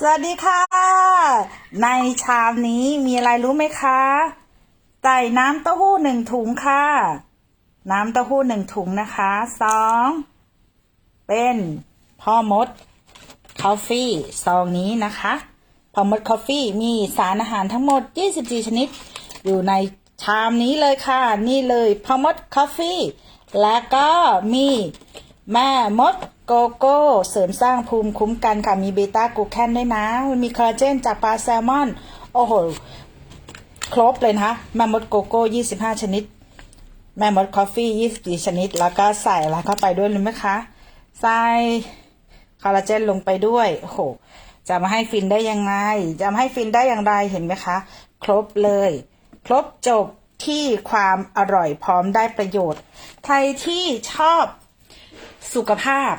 สวัสดีค่ะ ในชามนี้มีอะไรรู้ไหมคะใส่น้ำเต้าหู้หนึ่งถุงค่ะ น้ำเต้าหู้หนึ่งถุงนะคะสองเป็นพ่อมดคอฟฟี่ซองนี้นะคะพ่อมดคอฟฟี่มีสารอาหารทั้งหมด 24 ชนิด อยู่ในชามนี้เลยค่ะ นี่เลยพ่อมดคอฟฟี่ และก็มี แม่มดโกโก้เสริมสร้างภูมิคุ้มกันค่ะ มีเบต้ากูแคนด้วยนะ มันมีคอลลาเจนจากปลาแซลมอน โอ้โห ครบเลยนะคะแม่มดโกโก้ 25 ชนิด แม่มดคอฟฟี่24 ชนิด แล้วก็ใส่อะไรเข้าไปด้วยรู้ไหมคะ ใส่คอลลาเจนลงไปด้วยโอ้โห จะมาให้ฟินได้ยังไง จะมาให้ฟินได้อย่างไรเห็นไหมคะ ครบเลย ครบจบที่ความอร่อยพร้อมได้ประโยชน์ ใครที่ชอบ สุขภาพ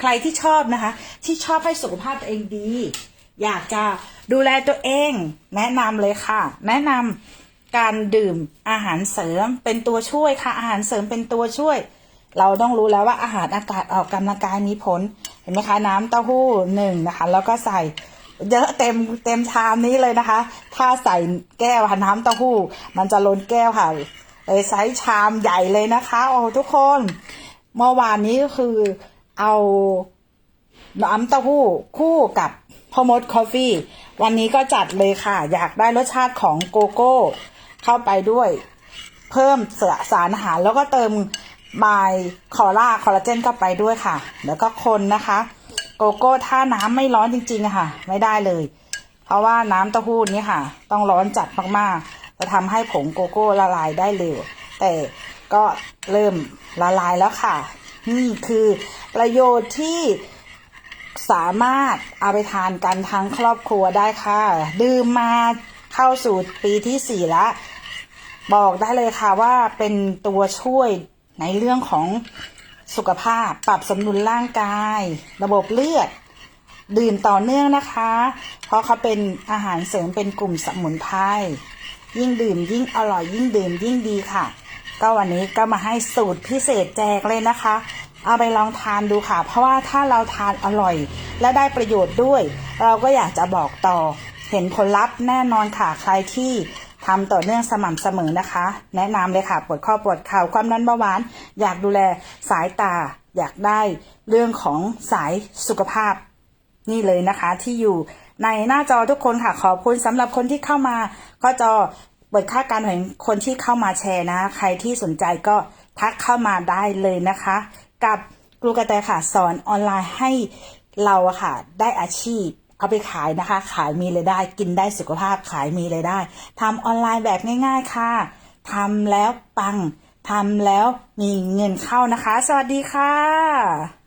ใครที่ชอบนะคะ ที่ชอบให้สุขภาพตัวเองดี อยากจะดูแลตัวเอง แนะนำเลยค่ะ แนะนำการดื่มอาหารเสริมเป็นตัวช่วยค่ะ อาหารเสริมเป็นตัวช่วย เราต้องรู้แล้วว่าอาหารอากาศออกกำลังกายมีผล เห็นไหมคะ น้ำเต้าหู้หนึ่งนะคะ แล้วก็ใส่เยอะเต็มเต็มชามนี้เลยนะคะ ถ้าใส่แก้วค่ะน้ำเต้าหู้ มันจะล้นแก้วค่ะเลยไซส์ชามใหญ่เลยนะคะ โอ้ทุกคน เมื่อวานนี้ก็คือเอาน้ำเต้าหู้คู่กับพ่อมดคอฟฟี่ วันนี้ก็จัดเลยค่ะ อยากได้รสชาติของโกโก้ เข้าไปด้วย เพิ่มสารอาหาร แล้วก็เติมไมคอล่าคอลลาเจนเข้าไปด้วยค่ะ แล้วก็คนนะคะ โกโก้ถ้าน้ำไม่ร้อนจริงๆค่ะ ไม่ได้เลย เพราะว่าน้ำเต้าหู้นี่ค่ะ ต้องร้อนจัดมากๆจะทำให้ผงโกโก้ละลายได้เร็วแต่ ก็เริ่มละลายแล้วค่ะ นี่คือประโยชน์ที่สามารถเอาไปทานกันทั้งครอบครัวได้ค่ะ ดื่มมาเข้าสู่ปีที่สี่แล้วบอกได้เลยค่ะว่าเป็นตัวช่วยในเรื่องของสุขภาพ ปรับสมดุลร่างกาย ระบบเลือด ดื่มต่อเนื่องนะคะ เพราะเขาเป็นอาหารเสริมเป็นกลุ่มสมุนไพรยิ่งดื่มยิ่งอร่อยยิ่งดื่มยิ่งดีค่ะ ก็วันนี้ก็มาให้สูตรพิเศษแจกเลยนะคะ เอาไปลองทานดูค่ะ เพราะว่าถ้าเราทานอร่อย และได้ประโยชน์ด้วย เราก็อยากจะบอกต่อ เห็นผลลัพธ์แน่นอนค่ะใครที่ทำต่อเนื่องสม่ำเสมอนะคะ แนะนำเลยค่ะปวดข้อปวดเข่าความดันเบาหวาน อยากดูแลสายตา อยากได้เรื่องของสายสุขภาพ นี่เลยนะคะที่อยู่ในหน้าจอทุกคนค่ะขอบคุณสำหรับคนที่เข้ามาก็จอ เปิดค่าการเห็นคนที่เข้ามาแชร์นะ ใครที่สนใจก็ทักเข้ามาได้เลยนะคะ กับครูกระแตค่ะ สอนออนไลน์ให้เราอะค่ะ ได้อาชีพเอาไปขายนะคะ ขายมีรายได้ กินได้สุขภาพขายมีรายได้ทำออนไลน์แบบง่าย ๆค่ะทำแล้วปังทำแล้วมีเงินเข้านะคะ สวัสดีค่ะ